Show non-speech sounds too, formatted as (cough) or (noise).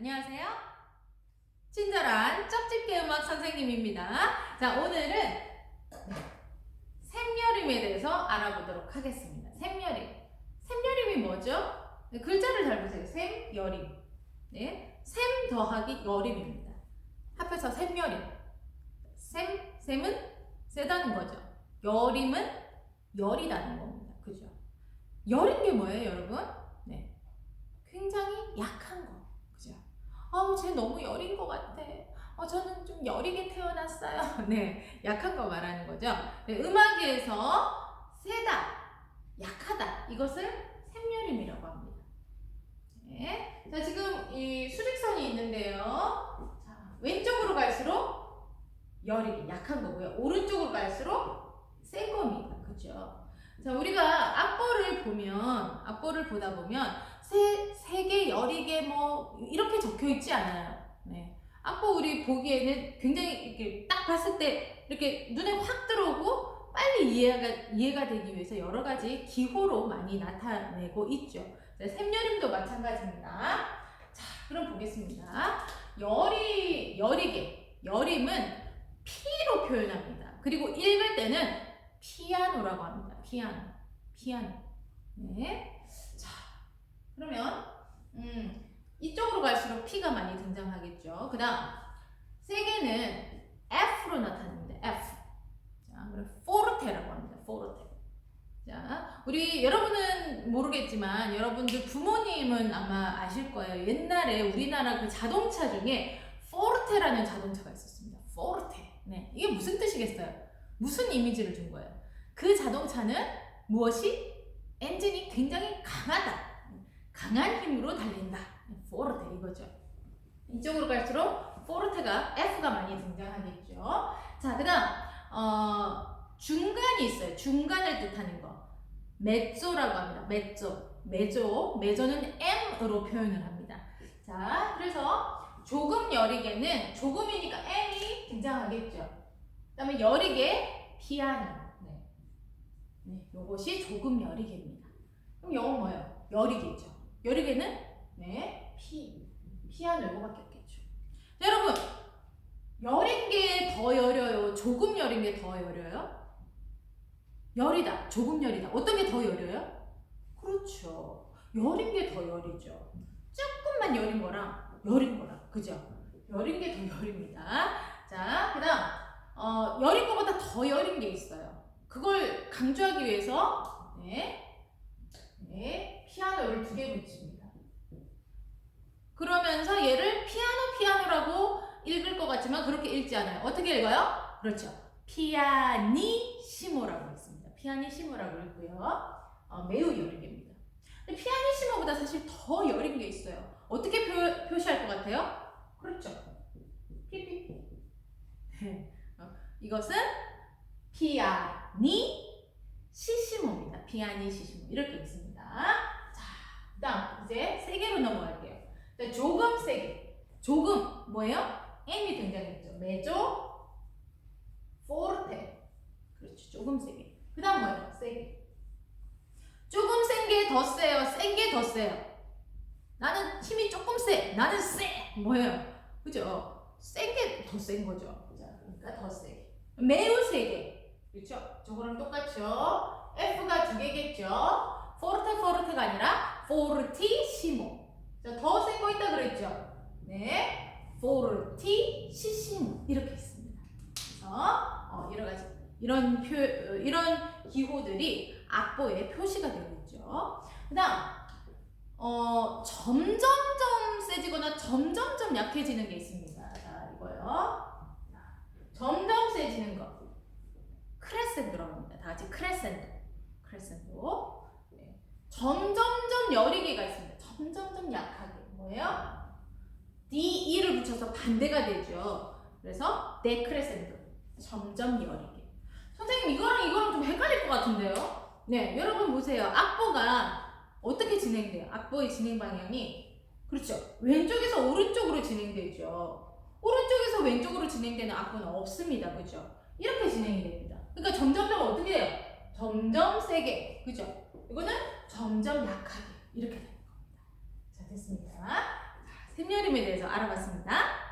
안녕하세요. 친절한 쩝집게 음악 선생님입니다. 자, 오늘은 샘여림에 대해서 알아보도록 하겠습니다. 샘여림. 샘여림이 뭐죠? 네, 글자를 잘 보세요. 샘여림. 네. 샘 더하기 여림입니다. 합해서 샘여림. 샘, 샘은 세다는 거죠. 여림은 열이라는 겁니다. 그죠? 열인 게 뭐예요, 여러분? 네. 굉장히 약한 쟤 너무 여린 것 같아. 어, 저는 좀 여리게 태어났어요. (laughs) 네. 약한 거 말하는 거죠. 네, 음악에서 세다, 약하다. 이것을 샘여림이라고 합니다. 네. 자, 지금 이 수직선이 있는데요. 자, 왼쪽으로 갈수록 열이 약한 거고요. 오른쪽으로 갈수록 센 겁니다. 그죠? 자, 우리가 악보를 보면, 악보를 보다 보면, 세, 세개, 열이개 뭐, 이렇게 적혀 있지 않아요. 네. 악보 우리 보기에는 굉장히 이렇게 딱 봤을 때 이렇게 눈에 확 들어오고 빨리 이해가, 이해가 되기 위해서 여러 가지 기호로 많이 나타내고 있죠. 자, 샘여림도 마찬가지입니다. 자, 그럼 보겠습니다. 열이, 열이개. 열임은 피로 표현합니다. 그리고 읽을 때는 피아노라고 합니다. 피아노. 피아노. 네. 자, 그러면, 음, 이쪽으로 갈수록 P가 많이 등장하겠죠. 그 다음, 세 개는 F로 나타납니다. F. 자, 포르테라고 합니다. 포르테. 자, 우리 여러분은 모르겠지만 여러분들 부모님은 아마 아실 거예요. 옛날에 우리나라 그 자동차 중에 포르테라는 자동차가 있었습니다. 포르테. 네, 이게 무슨 뜻이겠어요? 무슨 이미지를 준 거예요? 그 자동차는 무엇이? 엔진이 굉장히 강하다. 강한 힘으로 달린다. 포르테 이거죠. 이쪽으로 갈수록 포르테가 F가 많이 등장하겠죠. 자, 그다음 어, 중간이 있어요. 중간을 뜻하는 거. 메조라고 합니다. 메조. 메조. 메조는 M으로 표현을 합니다. 자, 그래서 조금 여리게는 조금이니까 M이 등장하겠죠. 그다음에 여리게 피아노. 네. 네, 요것이 조금 여리게입니다. 그럼 영어 뭐예요? 여리게죠. 여리게는 네, 피. 피아노 요거밖에 없겠죠. 자, 여러분, 여린 게 더 여려요? 조금 여린 게 더 여려요? 열이다. 조금 열이다. 어떤 게 더 여려요? 그렇죠. 여린 게 더 여리죠. 조금만 여린 거랑 여린 거랑 그죠? 여린 게 더 여립니다. 자, 그 다음 어, 여린 거보다 더 여린 게 있어요. 그걸 강조하기 위해서 네, 네 피아노를 두 개 붙입니다. 그러면서 얘를 피아노 피아노라고 읽을 것 같지만 그렇게 읽지 않아요. 어떻게 읽어요? 그렇죠. 피아니시모라고 읽습니다. 피아니시모라고 읽고요. 어, 매우 여리게입니다. 근데 피아니시모보다 사실 더 여린 게 있어요. 어떻게 표, 표시할 것 같아요? 그렇죠. 피피. 어, 이것은 피아니 시시모입니다. 피아니 시시모 이렇게 있습니다. 자, 그다음 이제 세 개로 넘어갈게요. 자, 조금 세게. 조금 뭐예요? M이 등장했죠. 메조, 포르테. 그렇죠. 조금 세게. 그 다음 뭐예요? 세게. 조금 센 게 더 세요. 센 게 더 세요. 나는 힘이 조금 세. 나는 세. 뭐예요? 그죠? 센 게 더 센 거죠. 자, 그러니까 더 세게. 매우 세게. 그렇죠? 저거랑 똑같죠? F가 두 개겠죠? 포르테 포르테가 아니라 자, 더센 거 있다 그랬죠? 네. 포르티시시모. 이렇게 있습니다. 그래서, 어, 여러 가지, 이런 표, 어, 이런 기호들이 악보에 표시가 되고 있죠. 그 다음, 어, 점점점 세지거나 점점점 약해지는 게 있습니다. 자, 이거요. 자, 점점 세지는 거. 크레센도라고 합니다. 다 같이 크레센도. 크레센도. 네. 점점 점 여리게가 있습니다. 점점점 약하게. 뭐예요? D, E를 붙여서 반대가 되죠. 그래서 데크레센도. 점점 여리게. 선생님 이거랑 이거랑 좀 헷갈릴 것 같은데요? 네, 여러분 보세요. 악보가 어떻게 진행돼요? 악보의 진행 방향이 그렇죠. 왼쪽에서 오른쪽으로 진행되죠. 오른쪽에서 왼쪽으로 진행되는 악보는 없습니다. 그죠? 이렇게 진행이 됩니다. 그러니까 점점점 어떻게 해요? 점점 세게. 그죠? 이거는 점점 약하게. 이렇게 되는 겁니다. 자, 됐습니다. 자, 샘여림에 대해서 알아봤습니다.